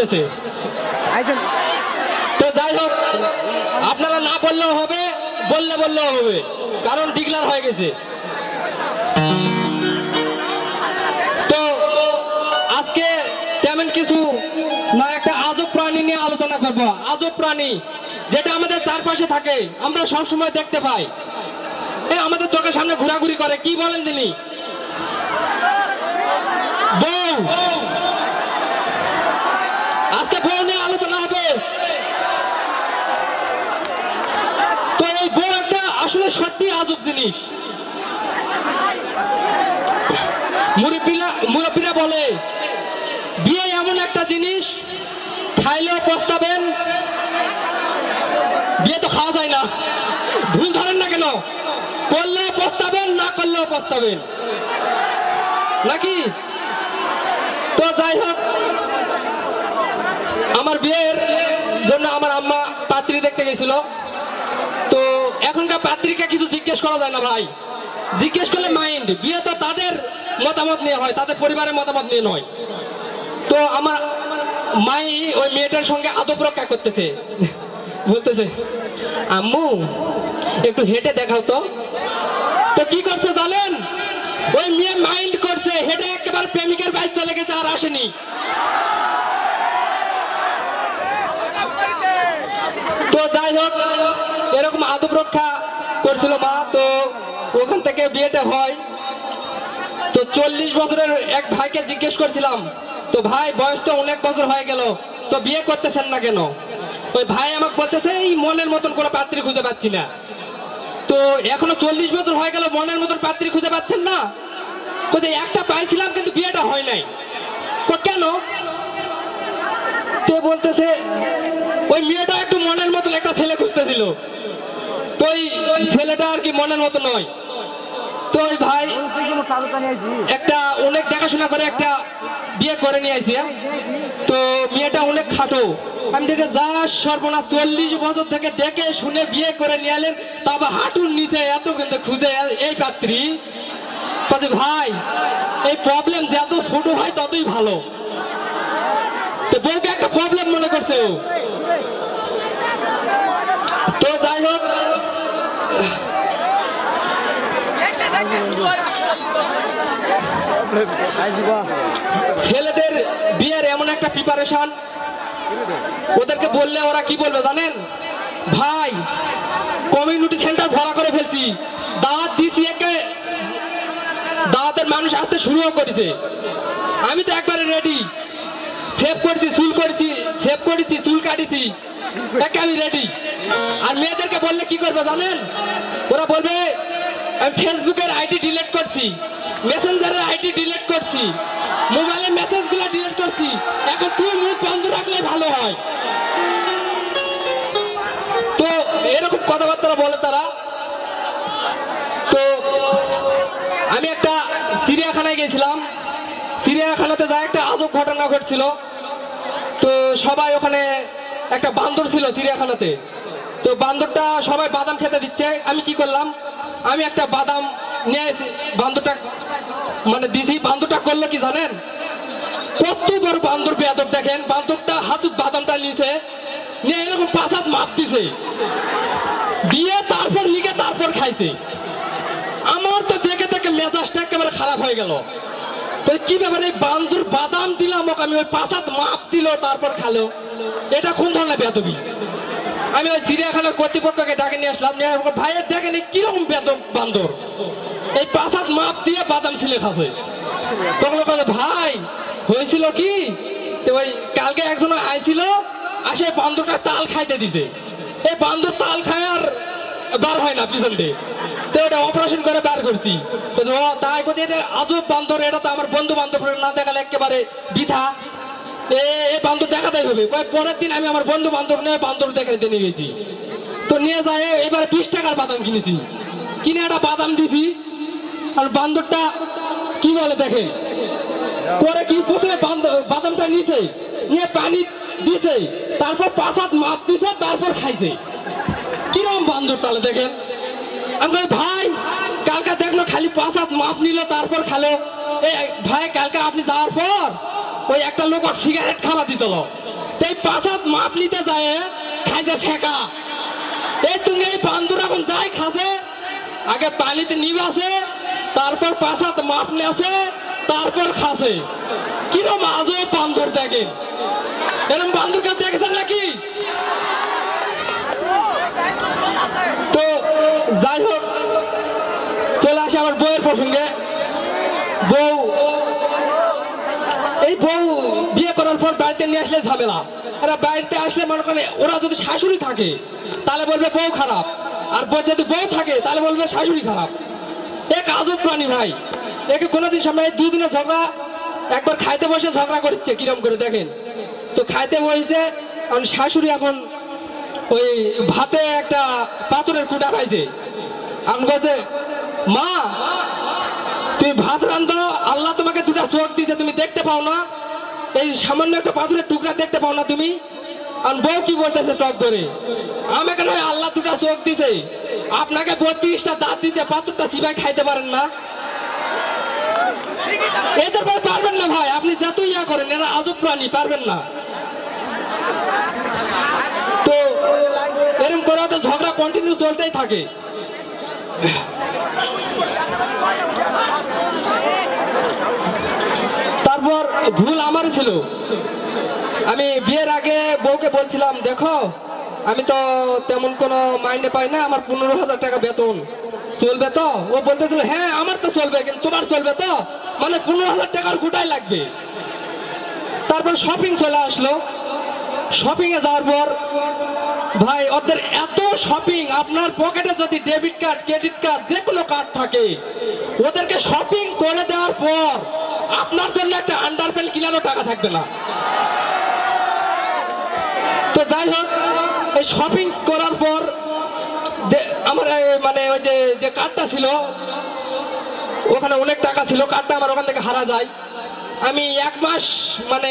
করতেছে। তো যাই হোক আপনারা না বললেও হবে বললে বললেও হবে কারণ ডিক্লার হয়ে গেছে। তো আজকে তেমন কিছু না একটা আজব প্রাণী নিয়ে আলোচনা করব। আজব প্রাণী যেটা আমাদের চারপাশে থাকে আমরা সব সময় দেখতে পাই। এ আমাদের চোখের সামনে ঘোরাঘুরি করে কি বলেন তিনি? বউ। আজকে বউ নিয়ে আলোচনা হবে। তো এই বউ একটা আসলে সত্যি আজব জিনিস। মুরব্বীরা মুরব্বীরা বলে, বিয়ে এমন একটা জিনিস, খাইলেও পস্তাবেন, বিয়ে তো খাওয়া যায় না। ভুল ধরেন না কেন? করলেও পস্তাবেন, না করলেও পস্তাবেন। নাকি? তো যাই হোক আমার বিয়ের জন্য আমার আম্মা পাত্রী দেখতে গেছিল। তো এখনকার পাত্রীকে কিছু জিজ্ঞেস করা যায় না ভাই। জিজ্ঞেস করলে মাইন্ড বিয়ে তো তাদের মতামত নিয়ে হয়, তাদের পরিবারের মতামত নিয়ে নয়। তো আমার মাই ওই মেয়েটার সঙ্গে আদব রক্ষা করতেছে। বলতেছে, আম্মু, একটু হেঁটে দেখাও তো। তো কি করছে জানেন? ওই মেয়ে মাইন্ড করছে, হেঁটে একেবারে প্রেমিকের বাইক চলে গেছে আর আসেনি। যাই হোক, এরকম আদব রক্ষা করছিল মা, তো ওখান থেকে বিয়েটা হয়। তো চল্লিশ বছরের এক ভাইকে জিজ্ঞেস করছিলাম, তো ভাই, বয়স তো অনেক বছর হয়ে গেল, তো বিয়ে করতেছেন না কেন? ওই ভাই আমাকে বলতেছে, এই মনের মতন কোনো পাত্রী খুঁজে পাচ্ছি না। তো এখনও চল্লিশ বছর হয়ে গেল, মনের মতন পাত্রী খুঁজে পাচ্ছেন না? বলছে একটা পাইছিলাম, কিন্তু বিয়েটা হয় নাই। কেন? তে বলতেছে ওই মেয়েটা একটু মনের মতন একটা ছেলে খুঁজতেছিল। তো ওই ছেলেটা আর কি মনের মতো নয়। তো ওই ভাই একটা অনেক দেখাশোনা করে, একটা বিয়ে করে নিয়ে হ্যাঁ? তো মেয়েটা অনেক খাটো। আমি দেখে যা সর্বনা চল্লিশ বছর থেকে দেখে শুনে বিয়ে করে নিয়ে এলেন, তারপর হাঁটুর নিচে এত কিন্তু খুঁজে এই পাত্রী। বলছে ভাই, এই প্রবলেম যত ছোট হয় ততই ভালো। তো বউকে একটা প্রবলেম মনে করছে ও। যাই হোক। ছেলেদের বিয়ের এমন একটা প্রিপারেশন ওদেরকে বললে ওরা কি বলবে জানেন? ভাই কমিউনিটি সেন্টার ভরা করে ফেলছি। দাওয়াত দিছি একে। দাওয়াতের মানুষ আসতে শুরুও করেছে। আমি তো একবারে রেডি সেভ করেছি, চুল করেছি সেভ করেছি, চুল কাটিছি। একে আমি রেডি আর মেয়েদেরকে বললে কি করবে জানেন? ওরা বলবে, আমি ফেসবুকের আইডি ডিলিট করছি মেসেঞ্জারের আইডি ডিলিট করছি মোবাইলের মেসেজগুলো ডিলিট করছি। এখন তুই মুখ বন্ধ রাখলে ভালো হয়। তো এরকম কথাবার্তা বলে তারা। তো আমি একটা চিড়িয়াখানায় গেছিলাম। চিড়িয়াখানাতে যা একটা আজব ঘটনা ঘটছিল। তো সবাই ওখানে একটা বান্দর ছিল চিড়িয়াখানাতে। তো বান্দরটা সবাই বাদাম খেতে দিচ্ছে। আমি কি করলাম? আমি একটা বাদাম নিয়ে এসে বান্দরটা মানে দিছি। বান্দরটা করল কি জানেন? কত বড় বান্দর বেয়াদব দেখেন। বান্দরটা হাতুত বাদামটা নিছে, নিয়ে এরকম পাঁচ হাত মাপ দিছে। দিয়ে তারপর লিখে তারপর খাইছে। আমার তো দেখে দেখে মেজাজটা একেবারে খারাপ হয়ে গেল। কি ব্যাপারে এই বান্দুর বাদাম দিলাম ওকে আমি ওই পাঁচাত মাপ দিল তারপর খালো। এটা কোন ধরনের বেদবি আমি ওই চিড়িয়াখানার কর্তৃপক্ষকে ডাকে নিয়ে আসলাম নিয়ে ভাইয়ের দেখেন কীরকম বেদব বান্দর। এই পাঁচাত মাপ দিয়ে বাদাম ছিলে খাসে তখন বলে, ভাই হয়েছিল কি? তো ওই কালকে একজন আইছিল আসে বান্দরটা তাল খাইতে দিছে। এই বান্দর তাল খায় আর বার হয় না পিছন দিয়ে। তো এটা অপারেশন করে বার করছি। ও, তাই করছে এটা আজব বান্দর, এটা তো আমার বন্ধু বান্ধব না দেখালে একেবারে বৃথা। এই বান্দর দেখাতেই হবে। পরের দিন আমি আমার বন্ধু বান্ধব নিয়ে বান্দর দেখাতে নিয়ে গেছি। তো নিয়ে যায় এবারে বিশ টাকার বাদাম কিনেছি। কিনে একটা বাদাম দিছি। আর বান্দরটা কি বলে দেখে? করে কি প্রথমে বাদামটা নিছে। নিয়ে পানি দিছে। তারপর পাঁচ হাত মাপ দিছে, তারপর খাইছে। কিরম বান্দর তাহলে দেখেন? আমি ভাই, কালকে দেখল খালি পাঁচ হাত মাপ নিল, তারপর খালো। এই ভাই, কালকে আপনি যাওয়ার পর ওই একটা লোক সিগারেট খাওয়া দিতল। তো এই পাঁচাত মাপ নিতে যায়, খাইছে ছেঁকা। এই তুমি এই বান্দর এখন যাই খাসে, আগে পানিতে নিবাসে, তারপর পাঁচাত মাপ নেছে তারপর খাসে। কিরম আজও বান্দর দেখেন। এরকম বান্দর কেউ দেখেছেন নাকি? তো যাই হোক, চলে আসে আমার বউয়ের প্রসঙ্গে। বউ, এই বউ বিয়ে করার পর বাড়িতে নিয়ে আসলে ঝামেলা। এরা বাড়িতে আসলে মনে করে ওরা যদি শাশুড়ি থাকে, তাহলে বলবে বউ খারাপ। আর বউ যদি বউ থাকে, তাহলে বলবে শাশুড়ি খারাপ। এক আজব প্রাণী ভাই। একে কোনোদিন সামনে দুদিনে ঝগড়া, একবার খাইতে বসে ঝগড়া করছে, কিরম করে দেখেন। তো খাইতে বসেছে কারণ শাশুড়ি এখন ওই ভাতে একটা পাথরের কুটা পাইছে আমি বলছে মা, তুমি ভাত রান্ধো, আল্লাহ তোমাকে দুটা চোখ দিয়েছে তুমি দেখতে পাও না। এই সামান্য একটা পাথরের টুকরা দেখতে পাও না তুমি? আর বউ কি বলতেছে টপ ধরে আমাকে নয় আল্লাহ দুটা চোখ দিছে। আপনাকে বত্রিশটা দাঁত দিচ্ছে পাথরটা চিবাই খাইতে পারেন না। এদের পর পারবেন না ভাই, আপনি যত ইয়া করেন, এরা আজব প্রাণী, পারবেন না। তো এরকম করে তো ঝগড়া কন্টিনিউ চলতেই থাকে। তারপর ভুল আমার ছিল। আমি বিয়ের আগে বউকে বলছিলাম, দেখো, আমি তো তেমন কোনো মাইনে পাই না, আমার পনেরো হাজার টাকা বেতন। চলবে তো? ও বলতেছিল হ্যাঁ আমার তো চলবে, কিন্তু তোমার চলবে তো? মানে পনেরো হাজার টাকার গোটাই লাগবে। তারপর শপিং চলে আসলো। শপিংয়ে যাওয়ার পর ভাই, ওদের এত শপিং আপনার পকেটে যদি ডেবিট কার্ড ক্রেডিট কার্ড যে কোনো কার্ড থাকে, ওদেরকে শপিং করে দেওয়ার পর আপনার জন্য একটা আন্ডারপ্যান্ট কিনারও টাকা থাকবে না। তো যাই হোক, এই শপিং করার পর আমার মানে ওই যে যে কার্ডটা ছিল, ওখানে অনেক টাকা ছিল কার্ডটা আমার ওখান থেকে হারা যায়। আমি এক মাস মানে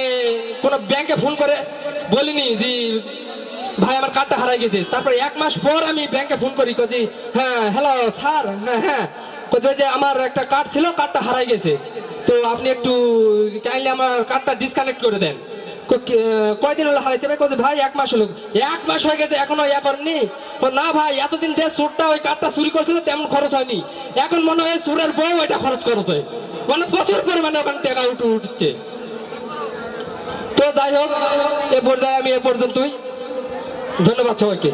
কোনো ব্যাংকে ফোন করে বলিনি যে ভাই আমার কার্ডটা হারাই গেছে। তারপর এক মাস পর আমি ব্যাংকে ফোন করি কজি হ্যাঁ হ্যালো স্যার হ্যাঁ হ্যাঁ। যে আমার একটা কার্ড ছিল, কার্ডটা হারাই গেছে। তো আপনি একটু কাইন্ডলি আমার কার্ডটা ডিসকানেক্ট করে দেন। কো- কি- কয়দিন হলো হারাইছে ভাই? কোথায় ভাই, এক মাস হলো। এক মাস হয়ে গেছে, এখনও ইয়া করেননি না ভাই, এতদিন যে চোরটা ওই কার্ডটা চুরি করছিল, তেমন খরচ হয়নি। এখন মনে হয় চোরের বউ ওইটা খরচ করেছে। মানে প্রচুর পরিমাণে ওখানে টাকা উঠে উঠছে। তো যাই হোক, এ পর্যায়ে আমি এ পর্যন্তই। ধন্যবাদ সবাইকে।